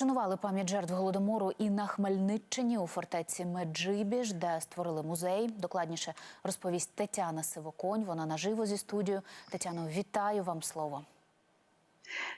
Вшанували пам'ять жертв голодомору і на Хмельниччині у фортеці Меджибіж, де створили музей. Докладніше розповість Тетяна Сивоконь. Вона наживо зі студією. Тетяно, вітаю вам слово.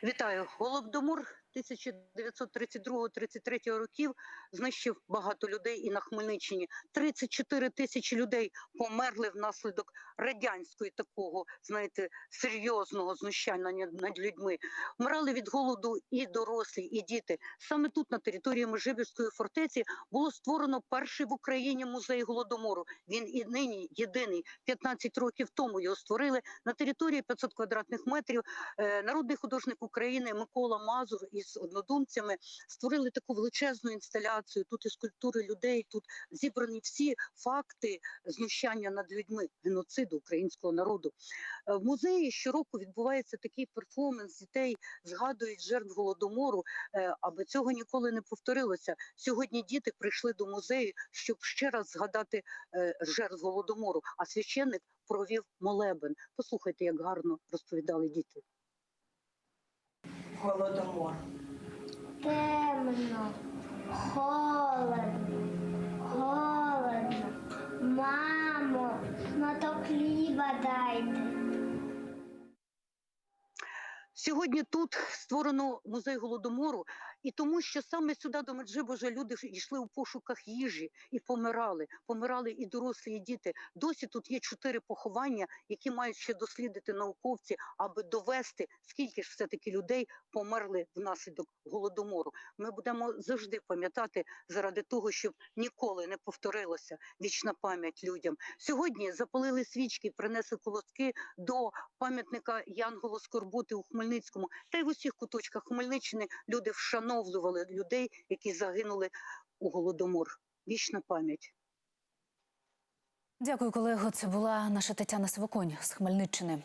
Вітаю. Голодомор 1932-33 років знищив багато людей і на Хмельниччині. 34 тисячі людей померли внаслідок радянської такого, знаєте, серйозного знущання над- людьми. Вмирали від голоду і дорослі, і діти. Саме тут, на території Межибірської фортеці, було створено перший в Україні музей голодомору. Він і нині єдиний. 15 років тому його створили на території 500 квадратних метрів. Е, Народний художник України Микола Мазур із однодумцями створили таку величезну інсталяцію. Тут і скульптури людей, тут зібрані всі факти знущання над людьми, геноциду українського народу. Е, В музеї щороку відбувається такий перформанс. Дітей згадують жертв голодомору, е, аби цього ніколи не повторилося. Сьогодні діти прийшли до музею, щоб ще раз згадати е, жертв голодомору. А священник провів молебен. Послухайте, як гарно розповідали діти. Голодомор. Темно, холодно, холодно. Мамо, шматок хліба дайте. Сьогодні тут створено музей голодомору, і тому, що саме сюди до Меджибожа люди йшли у пошуках їжі і помирали. Помирали і дорослі, і діти. Досі тут є чотири поховання, які мають ще дослідити науковці, аби довести, скільки ж все-таки людей померли внаслідок голодомору. Ми будемо завжди пам'ятати заради того, щоб ніколи не повторилося вічна пам'ять людям. Сьогодні запалили свічки, принесли колоски до пам'ятника Янголу Скорботи у Хмельницькому та й в усіх куточках Хмельниччини люди вшановлювали людей, які загинули у голодомор. Вічна пам'ять. Дякую, колего. Це була наша Тетяна Сивоконь з Хмельниччини.